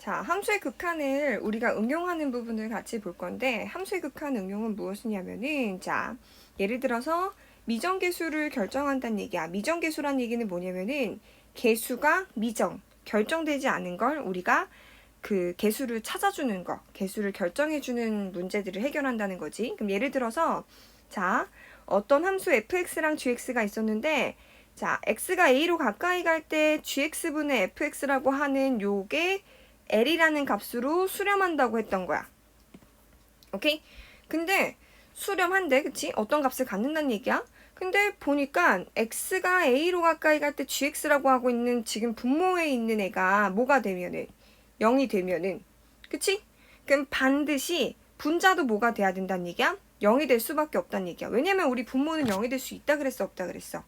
자, 함수의 극한을 우리가 응용하는 부분을 같이 볼 건데 함수의 극한 응용은 무엇이냐면은 자, 예를 들어서 미정계수를 결정한다는 얘기야. 미정계수란 얘기는 뭐냐면은 계수가 미정, 결정되지 않은 걸 우리가 그 개수를 찾아주는 거, 개수를 결정해주는 문제들을 해결한다는 거지. 그럼 예를 들어서 자 어떤 함수 fx랑 gx가 있었는데 자 x가 a로 가까이 갈 때 gx분의 fx라고 하는 요게 l이라는 값으로 수렴한다고 했던 거야. 오케이? 근데 수렴한데 그치? 어떤 값을 갖는다는 얘기야? 근데 보니까 x가 a로 가까이 갈 때 gx라고 하고 있는 지금 분모에 있는 애가 뭐가 되면은 0이 되면은 그치? 그럼 반드시 분자도 뭐가 돼야 된다는 얘기야? 0이 될 수밖에 없다는 얘기야. 왜냐면 우리 분모는 0이 될 수 있다 그랬어 없다 그랬어?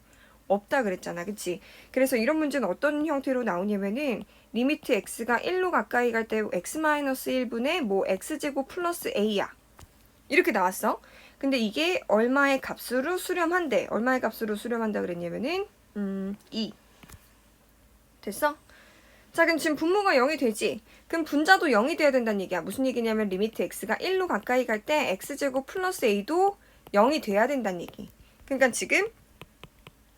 없다 그랬잖아. 그치? 그래서 이런 문제는 어떤 형태로 나오냐면은 리미트 x가 1로 가까이 갈 때 x-1분의 뭐 x제곱 플러스 a야. 이렇게 나왔어. 근데 이게 얼마의 값으로 수렴한대. 얼마의 값으로 수렴한다 그랬냐면은 음, 2. 됐어? 자, 그럼 지금 분모가 0이 되지? 그럼 분자도 0이 돼야 된다는 얘기야. 무슨 얘기냐면 리미트 x가 1로 가까이 갈 때 x제곱 플러스 a도 0이 돼야 된다는 얘기. 그러니까 지금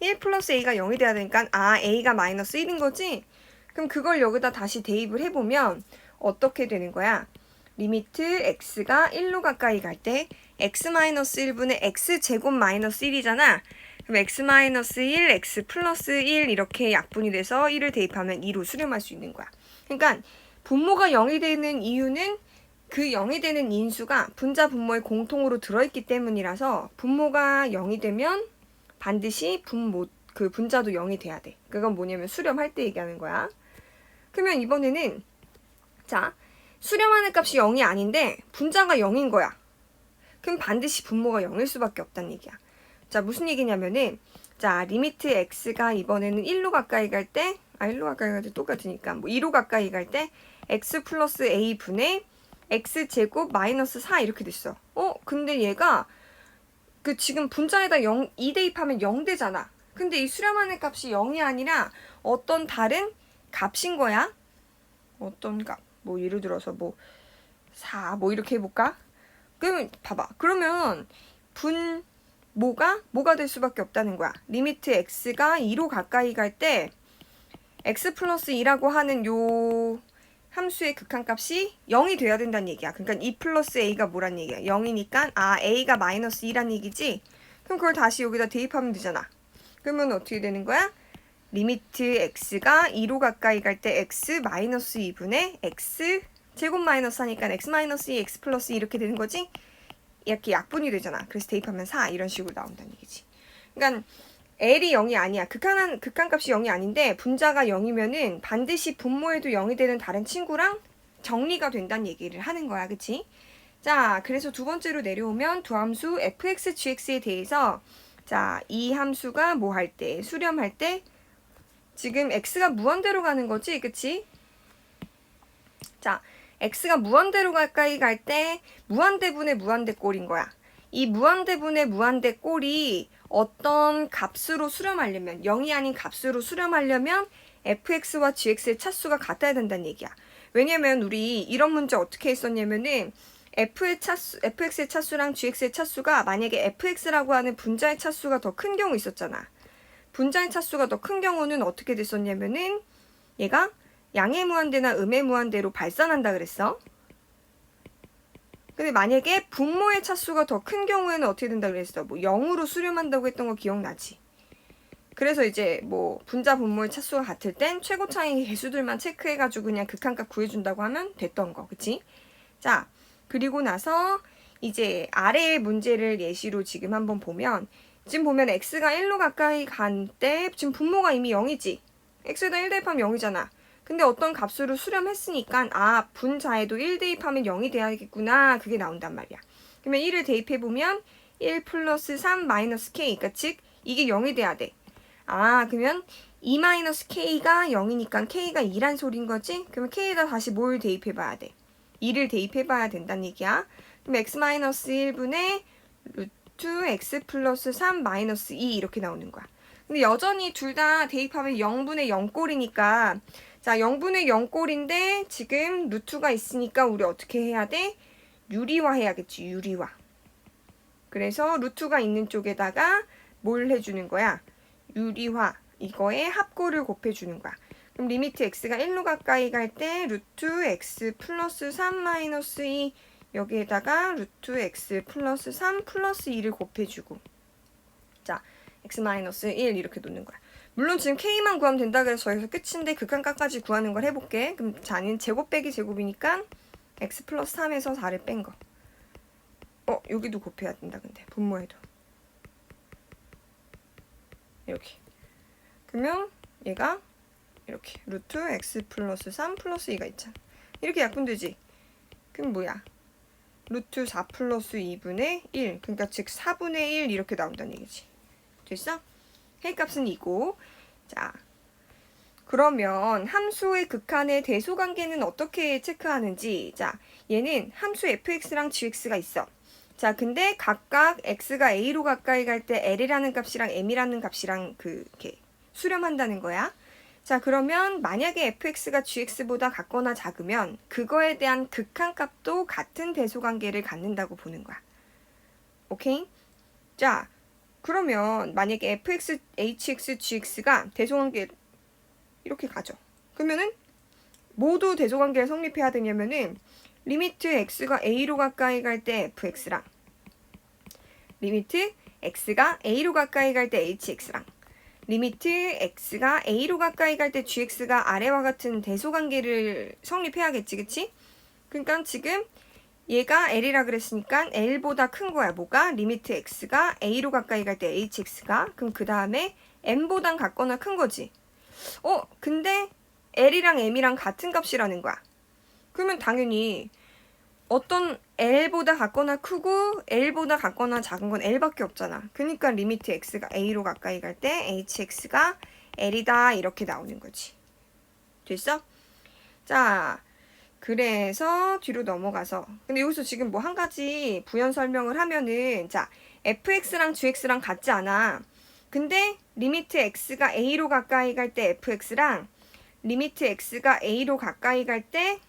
1 플러스 a가 0이 돼야 되니까 아 a가 마이너스 1인 거지? 그럼 그걸 여기다 다시 대입을 해보면 어떻게 되는 거야? 리미트 x가 1로 가까이 갈 때 x-1분의 x제곱 마이너스 1이잖아. 그럼 x-1, x 플러스 1 이렇게 약분이 돼서 1을 대입하면 2로 수렴할 수 있는 거야. 그러니까 분모가 0이 되는 이유는 그 0이 되는 인수가 분자 분모에 공통으로 들어있기 때문이라서 분모가 0이 되면 반드시 분모 그 분자도 0이 돼야 돼. 그건 뭐냐면 수렴할 때 얘기하는 거야. 그러면 이번에는 자 수렴하는 값이 0이 아닌데 분자가 0인 거야. 그럼 반드시 분모가 0일 수밖에 없다는 얘기야. 자, 무슨 얘기냐면은 자, 리미트 x가 이번에는 1로 가까이 갈 때, 아, 1로 가까이 갈 때 똑같으니까, 뭐 2로 가까이 갈 때 x 플러스 a 분의 x 제곱 마이너스 4 이렇게 됐어. 어, 근데 얘가 그 지금 분자에다 0, 2 대입하면 0 되잖아. 근데 이 수렴하는 값이 0이 아니라 어떤 다른 값인 거야. 어떤 값? 뭐 예를 들어서 뭐 4, 뭐 이렇게 해볼까? 그러면 봐봐. 그러면 분 뭐가 뭐가 될 수밖에 없다는 거야. 리미트 x가 2로 가까이 갈 때 x 플러스 2라고 하는 요 함수의 극한값이 0이 돼야 된다는 얘기야. 그러니까 2 플러스 a가 뭐란 얘기야? 0이니까 아 a가 마이너스 2란 얘기지? 그럼 그걸 다시 여기다 대입하면 되잖아. 그러면 어떻게 되는 거야? 리미트 x가 2로 가까이 갈 때 x 마이너스 2분의 x 제곱 마이너스 하니까 x 마이너스 2 x 플러스 2 이렇게 되는 거지? 이렇게 약분이 되잖아. 그래서 대입하면 4 이런 식으로 나온다는 얘기지. 그러니까 L이 0이 아니야. 극한한 극한값이 0이 아닌데 분자가 0이면은 반드시 분모에도 0이 되는 다른 친구랑 정리가 된다는 얘기를 하는 거야. 그치? 자, 그래서 두 번째로 내려오면 두 함수 fx, gx에 대해서 자, 이 함수가 뭐 할 때, 수렴할 때 지금 x가 무한대로 가는 거지. 그치? 자, x가 무한대로 가까이 갈 때 무한대분의 무한대 꼴인 거야. 이 무한대분의 무한대 꼴이 어떤 값으로 수렴하려면 0이 아닌 값으로 수렴하려면 fx와 gx의 차수가 같아야 된다는 얘기야. 왜냐면 우리 이런 문제 어떻게 했었냐면은 f의 차수, fx의 차수랑 gx의 차수가 만약에 fx라고 하는 분자의 차수가 더 큰 경우 있었잖아. 분자의 차수가 더 큰 경우는 어떻게 됐었냐면은 얘가 양의 무한대나 음의 무한대로 발산한다 그랬어. 근데 만약에 분모의 차수가 더 큰 경우에는 어떻게 된다 그랬어? 뭐 0으로 수렴한다고 했던 거 기억나지? 그래서 이제 뭐 분자 분모의 차수가 같을 땐 최고 차이 개수들만 체크해가지고 그냥 극한값 구해준다고 하면 됐던 거, 그치? 자, 그리고 나서 이제 아래의 문제를 예시로 지금 한번 보면 지금 보면 x가 1로 가까이 간 때 지금 분모가 이미 0이지? x에다 1 대입하면 0이잖아. 근데 어떤 값으로 수렴했으니까 아 분자에도 1 대입하면 0이 돼야겠구나 그게 나온단 말이야. 그러면 1을 대입해보면 1 플러스 3 마이너스 k 그러니까 즉 이게 0이 돼야 돼. 아 그러면 2 마이너스 k가 0이니까 k가 2란 소린 거지? 그러면 k에다 다시 뭘 대입해봐야 돼? 2를 대입해봐야 된다는 얘기야. 그럼 x 마이너스 1분의 루트 x 플러스 3 마이너스 2 이렇게 나오는 거야. 근데 여전히 둘 다 대입하면 0분의 0꼴이니까 자, 0분의 0꼴인데 지금 루트가 있으니까 우리 어떻게 해야 돼? 유리화 해야겠지, 유리화. 그래서 루트가 있는 쪽에다가 뭘 해주는 거야? 유리화. 이거에 합골을 곱해주는 거야. 그럼 리미트 x가 1로 가까이 갈 때 루트 x 플러스 3 마이너스 2 여기에다가 루트 x 플러스 3 플러스 2를 곱해주고 자 x 마이너스 1 이렇게 놓는 거야. 물론 지금 k만 구하면 된다 그래서 여기서 끝인데 극한값까지 구하는 걸 해볼게. 그럼 자는 제곱 빼기 제곱이니까 x 플러스 3에서 4를 뺀 거. 어 여기도 곱해야 된다 근데 분모에도 이렇게. 그러면 얘가 이렇게 루트 x 플러스 3 플러스 2가 있잖아. 이렇게 약분되지? 그럼 뭐야? 루트 4 플러스 2분의 1. 그러니까 즉 4분의 1 이렇게 나온다는 얘기지. 됐어? 해값은 이고. 자, 그러면 함수의 극한의 대소관계는 어떻게 체크하는지. 자, 얘는 함수 fx랑 gx가 있어. 자, 근데 각각 x가 a로 가까이 갈 때 l이라는 값이랑 m이라는 값이랑 그 이렇게 수렴한다는 거야. 자, 그러면 만약에 fx가 gx보다 같거나 작으면 그거에 대한 극한값도 같은 대소관계를 갖는다고 보는 거야. 오케이? 자, 그러면 만약에 fx, hx, gx가 대소 관계 이렇게 가죠. 그러면은 모두 대소 관계를 성립해야 되냐면은 리미트 x가 a로 가까이 갈 때 fx랑 리미트 x가 a로 가까이 갈 때 hx랑 리미트 x가 a로 가까이 갈 때 gx가 아래와 같은 대소관계를 성립해야겠지, 그치? 그러니까 지금 얘가 l이라 그랬으니까 l보다 큰 거야. 뭐가? 리미트 x가 a로 가까이 갈 때 hx가 그럼 그 다음에 m보단 같거나 큰 거지. 어, 근데 l이랑 m이랑 같은 값이라는 거야. 그러면 당연히 어떤 L보다 같거나 크고 L보다 같거나 작은 건 L밖에 없잖아. 그러니까 리미트 X가 A로 가까이 갈 때 HX가 L이다 이렇게 나오는 거지. 됐어? 자, 그래서 뒤로 넘어가서 근데 여기서 지금 뭐 한 가지 부연 설명을 하면은 자, fx랑 gx랑 같지 않아. 근데 리미트 x가 a로 가까이 갈 때 fx랑 리미트 x가 a로 가까이 갈 때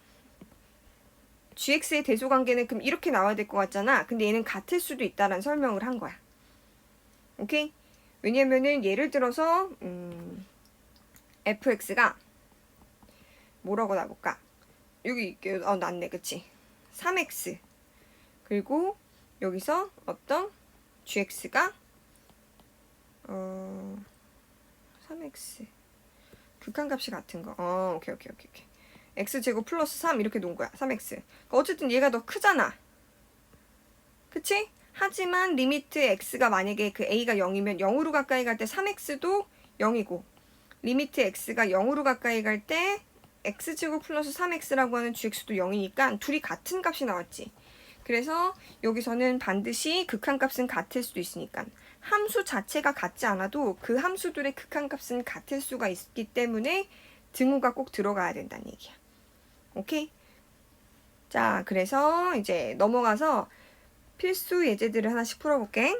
gx의 대소관계는 그럼 이렇게 나와야 될 것 같잖아. 근데 얘는 같을 수도 있다라는 설명을 한 거야. 오케이? 왜냐면은 예를 들어서 음, fx가 뭐라고 나볼까? 여기 어 낫네, 그치? 3x 그리고 여기서 어떤 gx가 어 3x 극한값이 같은 거. 어, 오케이, 오케이, 오케이, 오케이. X제곱 플러스 3 이렇게 놓은 거야. 3x. 그러니까 어쨌든 얘가 더 크잖아. 그치? 하지만 리미트 x가 만약에 그 a가 0이면 0으로 가까이 갈 때 3x도 0이고 리미트 x가 0으로 가까이 갈 때 x제곱 플러스 3x라고 하는 gx도 0이니까 둘이 같은 값이 나왔지. 그래서 여기서는 반드시 극한값은 같을 수도 있으니까 함수 자체가 같지 않아도 그 함수들의 극한값은 같을 수가 있기 때문에 등호가 꼭 들어가야 된다는 얘기야. 오케이? 자, 그래서 이제 넘어가서 필수 예제들을 하나씩 풀어볼게.